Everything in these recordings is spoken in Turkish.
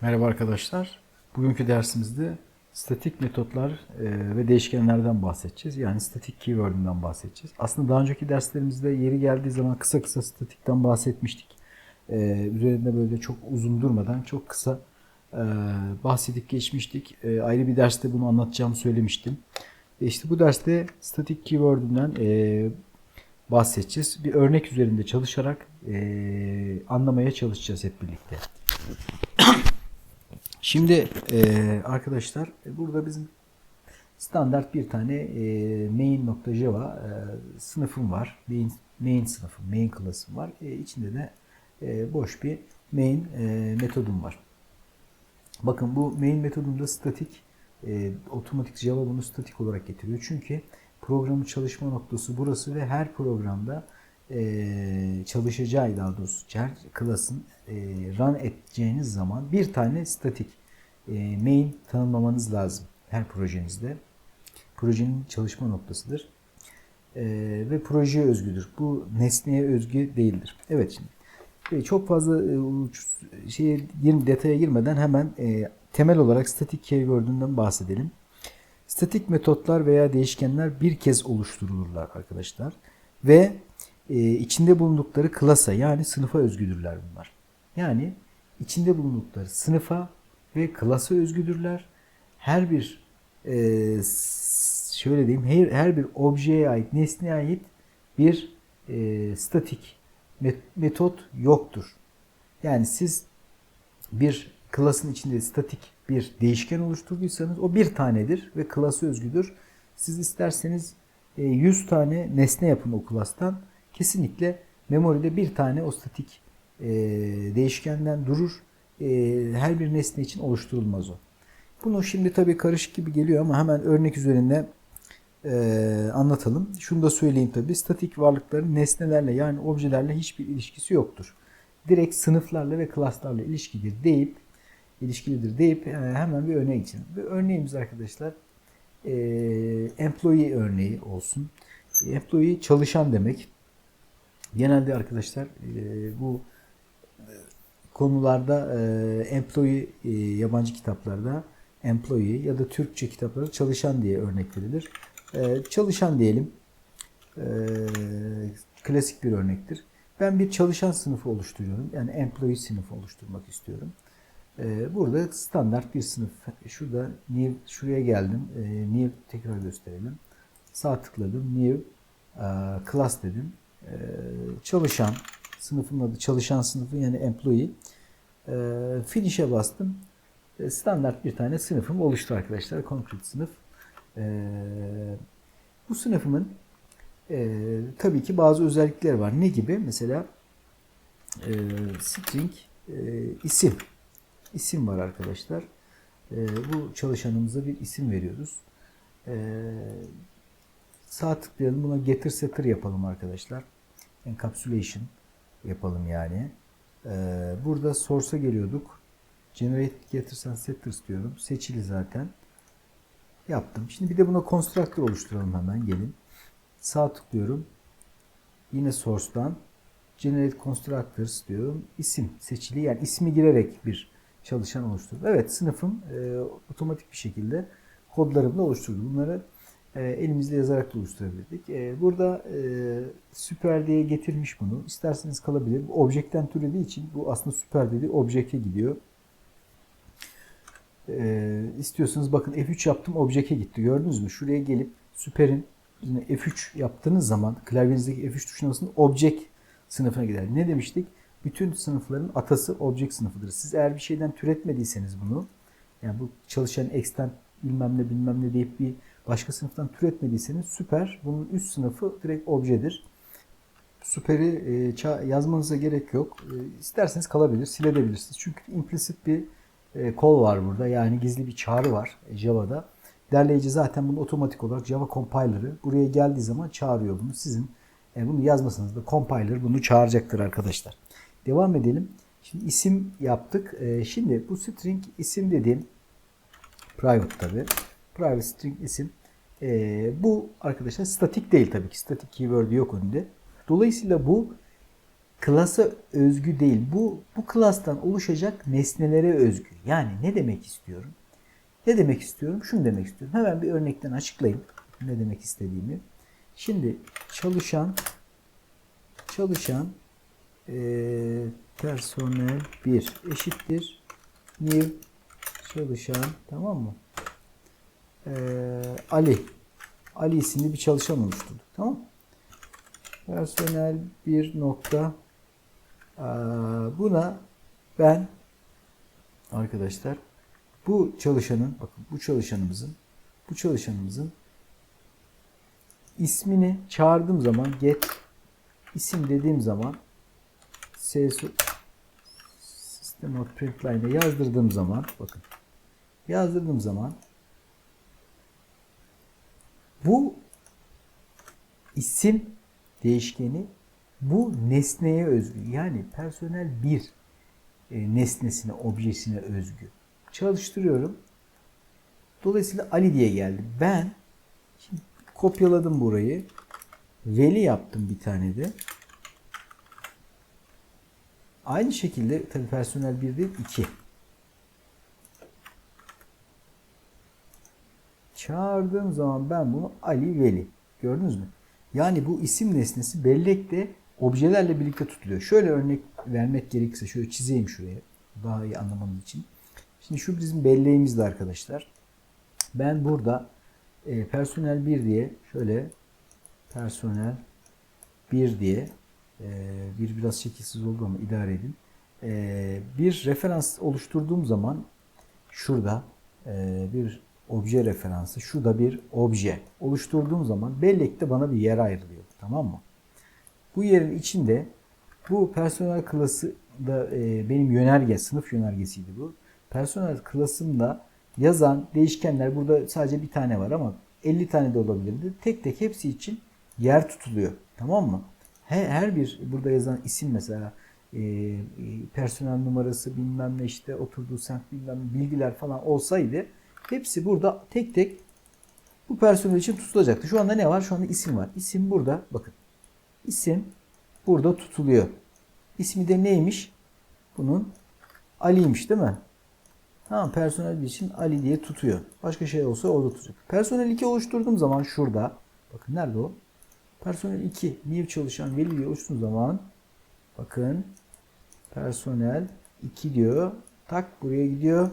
Merhaba arkadaşlar. Bugünkü dersimizde statik metotlar e, ve değişkenlerden bahsedeceğiz. Yani statik keyword'ünden bahsedeceğiz. Aslında daha önceki derslerimizde yeri geldiği zaman kısa kısa statikten bahsetmiştik. E, Üzerinde böyle çok uzun durmadan çok kısa e, bahsedip geçmiştik. Ayrı bir derste bunu anlatacağımı söylemiştim. İşte bu derste statik keyword'ünden bahsedeceğiz. Bir örnek üzerinde çalışarak anlamaya çalışacağız hep birlikte. Şimdi e, arkadaşlar e, burada bizim standart bir tane e, main.java e, sınıfım var. Main, main sınıfım, main class'ım var. E, içinde de e, boş bir main e, metodum var. Bakın bu main metodunda statik e, otomatik Java bunu statik olarak getiriyor. Çünkü programın çalışma noktası burası ve her programda e, çalışacağı daha doğrusu her class'ın e, run edeceğiniz zaman bir tane statik e, main tanımlamanız lazım her projenizde. Projenin çalışma noktasıdır. E, ve projeye özgüdür. Bu nesneye özgü değildir. Evet şimdi e, çok fazla e, şeye detaya girmeden hemen e, temel olarak statik keyword'ünden bahsedelim. Statik metotlar veya değişkenler bir kez oluşturulurlar arkadaşlar. Ve e, içinde bulundukları klasa yani sınıfa özgüdürler bunlar. Yani içinde bulundukları sınıfa ve klasa özgüdürler. Her bir e, şöyle diyeyim her, her bir objeye ait nesneye ait bir e, statik met- metot yoktur. Yani siz bir klasın içinde statik bir değişken oluşturduysanız o bir tanedir ve klası özgüdür. Siz isterseniz e, 100 tane nesne yapın o klastan. Kesinlikle memoride bir tane o statik e, değişkenden durur. E, her bir nesne için oluşturulmaz o. Bunu şimdi tabii karışık gibi geliyor ama hemen örnek üzerinde e, anlatalım. Şunu da söyleyeyim tabii. Statik varlıkların nesnelerle yani objelerle hiçbir ilişkisi yoktur. Direkt sınıflarla ve klaslarla ilişkidir deyip ilişkilidir deyip e, hemen bir örneğe geçelim. Bir örneğimiz arkadaşlar e, employee örneği olsun. Employee çalışan demek. Genelde arkadaşlar e, bu e, konularda e, employee e, yabancı kitaplarda employee ya da Türkçe kitaplarda çalışan diye örnek verilir. Çalışan diyelim. Klasik bir örnektir. Ben bir çalışan sınıfı oluşturuyorum. Yani employee sınıfı oluşturmak istiyorum. Burada standart bir sınıf. Şurada new şuraya geldim. New tekrar gösterelim. Sağ tıkladım. New class dedim. E, çalışan sınıfın adı çalışan sınıfı yani employee. E, finish'e bastım. E, standart bir tane sınıfım oluştu arkadaşlar. Concrete sınıf. Bu sınıfımın e, tabii ki bazı özellikleri var. Ne gibi? Mesela e, string e, isim. İsim var arkadaşlar. Bu çalışanımıza bir isim veriyoruz. Sağ tıklayalım. Buna getir setter yapalım arkadaşlar. Encapsulation yapalım yani. E, burada source'a geliyorduk. Generate getirsen setters diyorum. Seçili zaten. Yaptım. Şimdi bir de buna constructor oluşturalım hemen. Gelin. Sağ tıklıyorum. Yine source'dan generate constructors diyorum. İsim seçili yani ismi girerek bir çalışan oluşturdu. Evet sınıfım e, otomatik bir şekilde kodlarımla oluşturdu. Bunları e, elimizle yazarak da oluşturabilirdik. E, burada e, süper diye getirmiş bunu. İsterseniz kalabilir. Bu objekten türediği için bu aslında süper dediği objekte gidiyor. E, bakın F3 yaptım objekte gitti. Gördünüz mü? Şuraya gelip süperin yine F3 yaptığınız zaman klavyenizdeki F3 tuşuna basın object sınıfına gider. Ne demiştik? Bütün sınıfların atası object sınıfıdır. Siz eğer bir şeyden türetmediyseniz bunu yani bu çalışan extend bilmem ne bilmem ne deyip bir başka sınıftan türetmediyseniz süper bunun üst sınıfı direkt objedir. Süperi e, yazmanıza gerek yok. E, isterseniz kalabilir, silebilirsiniz. Çünkü implicit bir e, call var burada. Yani gizli bir çağrı var Java'da. Derleyici zaten bunu otomatik olarak Java compiler'ı buraya geldiği zaman çağırıyor bunu. Sizin bunu yazmasanız da compiler bunu çağıracaktır arkadaşlar. Devam edelim. Şimdi isim yaptık. Şimdi bu string isim dediğim private tabi. Private string isim. E, bu arkadaşlar statik değil tabii ki. Statik keyword yok önünde. Dolayısıyla bu klasa özgü değil. Bu bu klastan oluşacak nesnelere özgü. Yani ne demek istiyorum? Ne demek istiyorum? Şunu demek istiyorum. Hemen bir örnekten açıklayayım ne demek istediğimi. Şimdi çalışan çalışan eee personel 1 eşittir new çalışan tamam mı? Eee, Ali Ali isimli bir çalışan oluşturduk. Tamam? Personel 1 nokta eee, buna ben arkadaşlar bu çalışanın bakın bu çalışanımızın bu çalışanımızın ismini çağırdığım zaman get isim dediğim zaman CS System of Printline'e yazdırdığım zaman bakın yazdırdığım zaman bu isim değişkeni bu nesneye özgü. Yani personel bir e, nesnesine, objesine özgü. Çalıştırıyorum. Dolayısıyla Ali diye geldi. Ben şimdi kopyaladım burayı. Veli yaptım bir tane de. Aynı şekilde tabii personel 1 değil 2. Çağırdığım zaman ben bunu Ali Veli. Gördünüz mü? Yani bu isim nesnesi bellekte objelerle birlikte tutuluyor. Şöyle örnek vermek gerekirse şöyle çizeyim şuraya. Daha iyi anlamanız için. Şimdi şu bizim belleğimizde arkadaşlar. Ben burada e, personel 1 diye şöyle personel 1 diye e, bir biraz şekilsiz oldu ama idare edin. E, bir referans oluşturduğum zaman şurada e, bir obje referansı, şurada bir obje oluşturduğum zaman bellekte bana bir yer ayrılıyor. Tamam mı? Bu yerin içinde bu personel klası da e, benim yönerge, sınıf yönergesiydi bu. Personel klasında yazan değişkenler burada sadece bir tane var ama 50 tane de olabilirdi. Tek tek hepsi için yer tutuluyor. Tamam mı? Her, her bir burada yazan isim mesela e, e, personel numarası bilmem ne işte oturduğu semt bilmem ne bilgiler falan olsaydı hepsi burada tek tek bu personel için tutulacaktı. Şu anda ne var? Şu anda isim var. İsim burada. Bakın. İsim burada tutuluyor. İsmi de neymiş? Bunun Ali'ymiş değil mi? Tamam personel için Ali diye tutuyor. Başka şey olsa orada tutacak. Personel 2 oluşturduğum zaman şurada. Bakın nerede o? Personel 2 new çalışan veli diye oluşturduğum zaman bakın personel 2 diyor. Tak buraya gidiyor.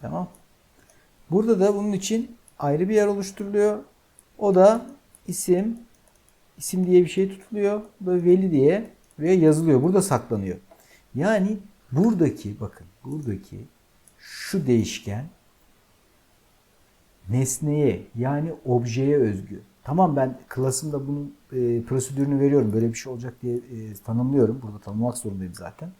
Tamam. Burada da bunun için ayrı bir yer oluşturuluyor. O da isim isim diye bir şey tutuluyor. Da veli diye buraya yazılıyor. Burada saklanıyor. Yani buradaki bakın buradaki şu değişken nesneye yani objeye özgü. Tamam ben klasımda bunun e, prosedürünü veriyorum. Böyle bir şey olacak diye e, tanımlıyorum. Burada tanımlamak zorundayım zaten.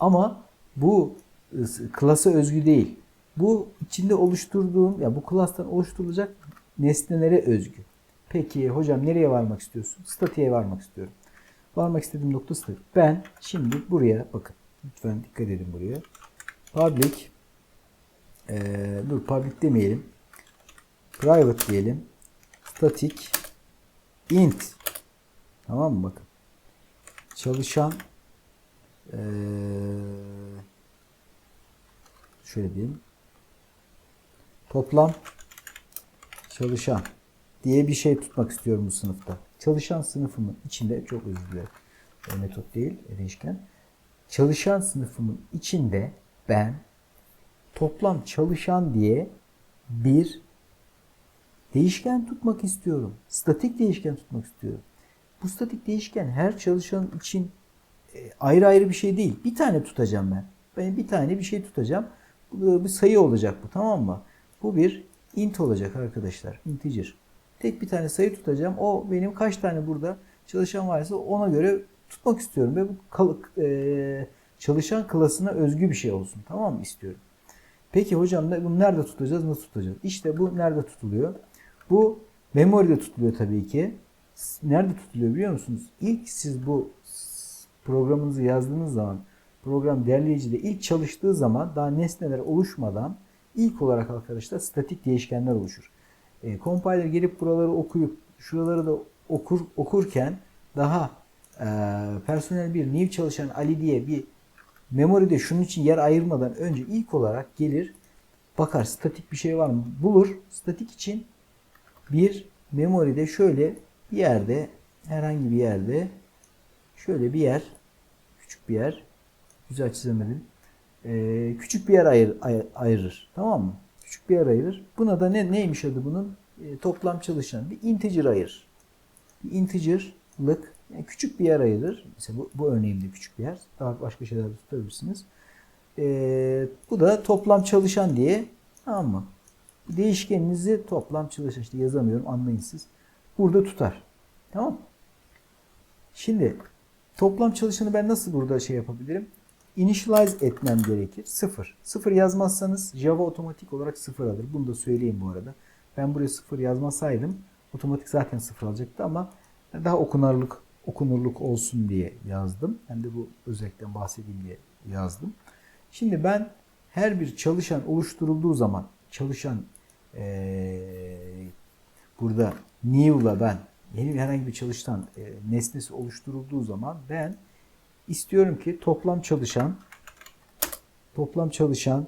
Ama bu e, klasa özgü değil. Bu içinde oluşturduğum, ya bu klastan oluşturulacak nesnelere özgü. Peki hocam nereye varmak istiyorsun? Statiğe varmak istiyorum. Varmak istediğim nokta statik. Ben şimdi buraya bakın. Lütfen dikkat edin buraya. Public ee, dur public demeyelim. Private diyelim. Static int tamam mı bakın. Çalışan ee, şöyle diyelim. Toplam çalışan diye bir şey tutmak istiyorum bu sınıfta. Çalışan sınıfımın içinde çok özür dilerim. E, metot değil, değişken. Çalışan sınıfımın içinde ben toplam çalışan diye bir değişken tutmak istiyorum. Statik değişken tutmak istiyorum. Bu statik değişken her çalışan için e, ayrı ayrı bir şey değil. Bir tane tutacağım ben. Ben bir tane bir şey tutacağım. Bu bir sayı olacak bu tamam mı? Bu bir int olacak arkadaşlar. Integer. Tek bir tane sayı tutacağım. O benim kaç tane burada çalışan varsa ona göre tutmak istiyorum. Ve bu e, çalışan klasına özgü bir şey olsun. Tamam mı istiyorum. Peki hocam bunu nerede tutacağız? Nasıl tutacağız? İşte bu nerede tutuluyor? Bu memoride tutuluyor tabii ki. Nerede tutuluyor biliyor musunuz? İlk siz bu programınızı yazdığınız zaman program derleyicide ilk çalıştığı zaman daha nesneler oluşmadan ilk olarak arkadaşlar statik değişkenler oluşur. E, compiler gelip buraları okuyup şuraları da okur okurken daha e, personel bir new çalışan Ali diye bir memoride şunun için yer ayırmadan önce ilk olarak gelir bakar statik bir şey var mı bulur. Statik için bir memoride şöyle bir yerde herhangi bir yerde şöyle bir yer küçük bir yer güzel çizemedim. Ee, küçük bir yer ayır, ay- ayırır. Tamam mı? Küçük bir yer ayırır. Buna da ne neymiş adı bunun? Ee, toplam çalışan bir integer ayırır. Bir integer'lık yani küçük bir yer ayırır. Mesela bu, bu örneğimde küçük bir yer. Daha başka şeyler de tutabilirsiniz. Ee, bu da toplam çalışan diye tamam mı? Değişkeninizi toplam çalışan işte yazamıyorum anlayın siz. Burada tutar. Tamam? Şimdi toplam çalışanı ben nasıl burada şey yapabilirim? Initialize etmem gerekir. Sıfır. Sıfır yazmazsanız Java otomatik olarak sıfır alır. Bunu da söyleyeyim bu arada. Ben buraya sıfır yazmasaydım otomatik zaten sıfır alacaktı ama daha okunarlık okunurluk olsun diye yazdım. Hem de bu özellikten bahsedeyim diye yazdım. Şimdi ben her bir çalışan oluşturulduğu zaman çalışan eee, burada new'la ben yeni herhangi bir çalışan e, nesnesi oluşturulduğu zaman ben istiyorum ki toplam çalışan toplam çalışan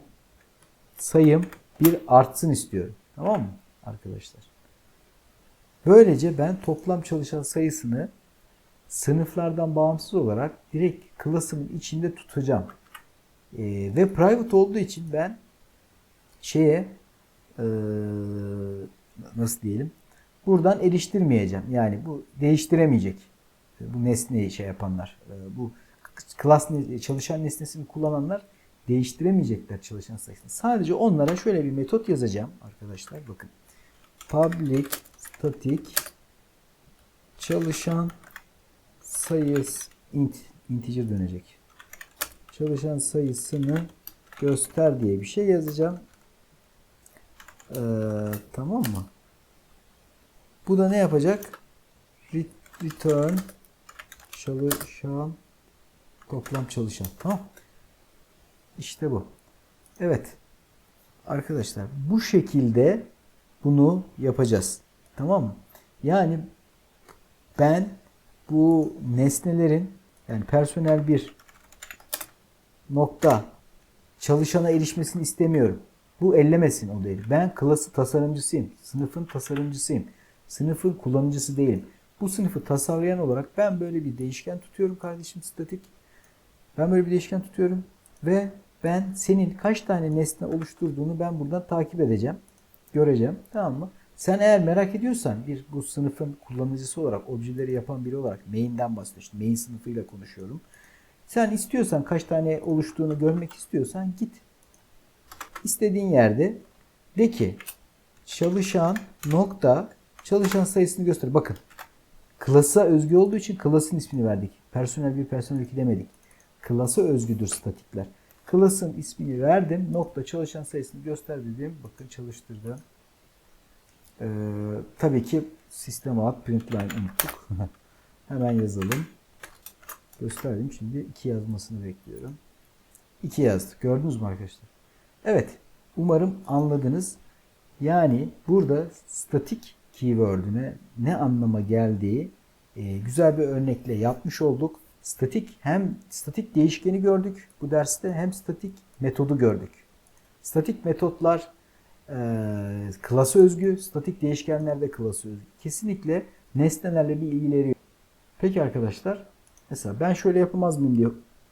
sayım bir artsın istiyorum. Tamam mı arkadaşlar? Böylece ben toplam çalışan sayısını sınıflardan bağımsız olarak direkt klasımın içinde tutacağım. Ee, ve private olduğu için ben şeye ee, nasıl diyelim buradan eriştirmeyeceğim. Yani bu değiştiremeyecek. Bu nesneyi şey yapanlar. ee, bu class çalışan nesnesini kullananlar değiştiremeyecekler çalışan sayısını. Sadece onlara şöyle bir metot yazacağım arkadaşlar. Bakın. Public static çalışan sayısı int integer dönecek. Çalışan sayısını göster diye bir şey yazacağım. Ee, tamam mı? Bu da ne yapacak? Re- Return çalışan toplam çalışan. Tamam. İşte bu. Evet. Arkadaşlar bu şekilde bunu yapacağız. Tamam mı? Yani ben bu nesnelerin yani personel bir nokta çalışana erişmesini istemiyorum. Bu ellemesin o değil. Ben klası tasarımcısıyım. Sınıfın tasarımcısıyım. Sınıfın kullanıcısı değilim. Bu sınıfı tasarlayan olarak ben böyle bir değişken tutuyorum kardeşim statik. Ben böyle bir değişken tutuyorum ve ben senin kaç tane nesne oluşturduğunu ben buradan takip edeceğim. Göreceğim. Tamam mı? Sen eğer merak ediyorsan bir bu sınıfın kullanıcısı olarak objeleri yapan biri olarak main'den bahsediyorum. İşte main sınıfıyla konuşuyorum. Sen istiyorsan kaç tane oluştuğunu görmek istiyorsan git istediğin yerde de ki çalışan nokta çalışan sayısını göster. Bakın klasa özgü olduğu için klasın ismini verdik. Personel 1, personel 2 demedik. Klasa özgüdür statikler. Klasın ismini verdim. Nokta çalışan sayısını göster dedim. Bakın çalıştırdım. Ee, tabii ki sistem alt print line unuttuk. Hemen yazalım. Gösterdim. Şimdi 2 yazmasını bekliyorum. 2 yazdık. Gördünüz mü arkadaşlar? Evet. Umarım anladınız. Yani burada statik keyword'üne ne anlama geldiği e, güzel bir örnekle yapmış olduk. Statik hem statik değişkeni gördük bu derste hem statik metodu gördük. Statik metotlar e, klasa özgü, statik değişkenler de klasa özgü. Kesinlikle nesnelerle bir ilgileri yok. Peki arkadaşlar mesela ben şöyle yapamaz mıyım diye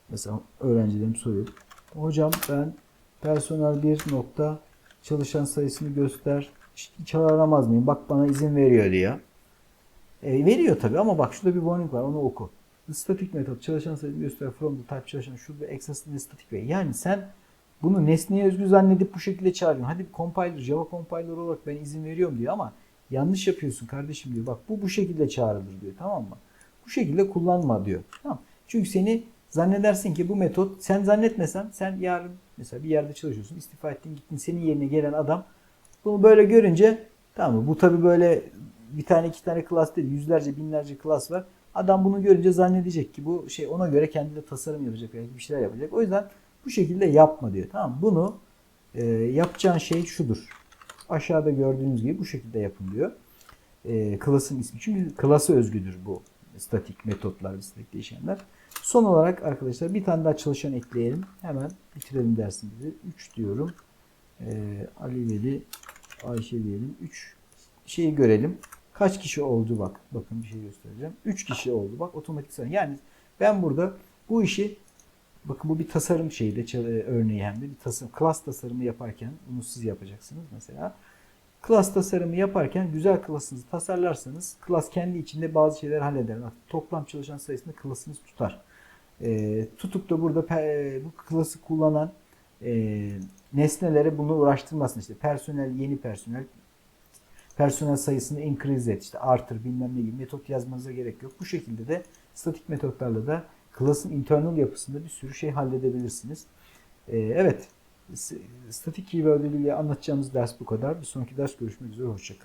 mesela öğrencilerim soruyor. Hocam ben personel bir nokta çalışan sayısını göster. Hiç aramaz mıyım? Bak bana izin veriyor diyor. E, veriyor tabi ama bak şurada bir warning var onu oku. The static method çalışan sayısını göster from the type çalışan şurada access the static way. Yani sen bunu nesneye özgü zannedip bu şekilde çağırıyorsun. Hadi compiler, Java compiler olarak ben izin veriyorum diyor ama yanlış yapıyorsun kardeşim diyor. Bak bu bu şekilde çağrılır diyor tamam mı? Bu şekilde kullanma diyor. Tamam. Çünkü seni zannedersin ki bu metot sen zannetmesen sen yarın mesela bir yerde çalışıyorsun istifa ettin gittin senin yerine gelen adam bunu böyle görünce tamam mı? Bu tabi böyle bir tane iki tane klas değil yüzlerce binlerce klas var. Adam bunu görünce zannedecek ki bu şey ona göre kendi de tasarım yapacak belki bir şeyler yapacak. O yüzden bu şekilde yapma diyor. Tamam? Bunu e, yapacağın şey şudur. Aşağıda gördüğünüz gibi bu şekilde yapın diyor. E, klasın ismi. Çünkü klasa özgüdür bu statik metotlar statik değişenler. Son olarak arkadaşlar bir tane daha çalışan ekleyelim. Hemen bitirelim dersimizi. 3 diyorum. Ee, Ali Veli, Ayşe diyelim. 3 şeyi görelim. Kaç kişi oldu bak. Bakın bir şey göstereceğim. 3 kişi oldu. Bak otomatik sayı. Yani ben burada bu işi bakın bu bir tasarım şeyi de örneği hem de bir tasarım. Class tasarımı yaparken bunu siz yapacaksınız mesela. Class tasarımı yaparken güzel class'ınızı tasarlarsanız class kendi içinde bazı şeyler halleder. Toplam çalışan sayısında class'ınız tutar. Ee, tutup da burada pe- bu class'ı kullanan e, nesnelere bunu uğraştırmasın. İşte personel, yeni personel, personel sayısını increase et, işte artır bilmem ne gibi metot yazmanıza gerek yok. Bu şekilde de statik metotlarla da class'ın internal yapısında bir sürü şey halledebilirsiniz. Ee, evet, statik keyword ile anlatacağımız ders bu kadar. Bir sonraki ders görüşmek üzere, hoşçakalın.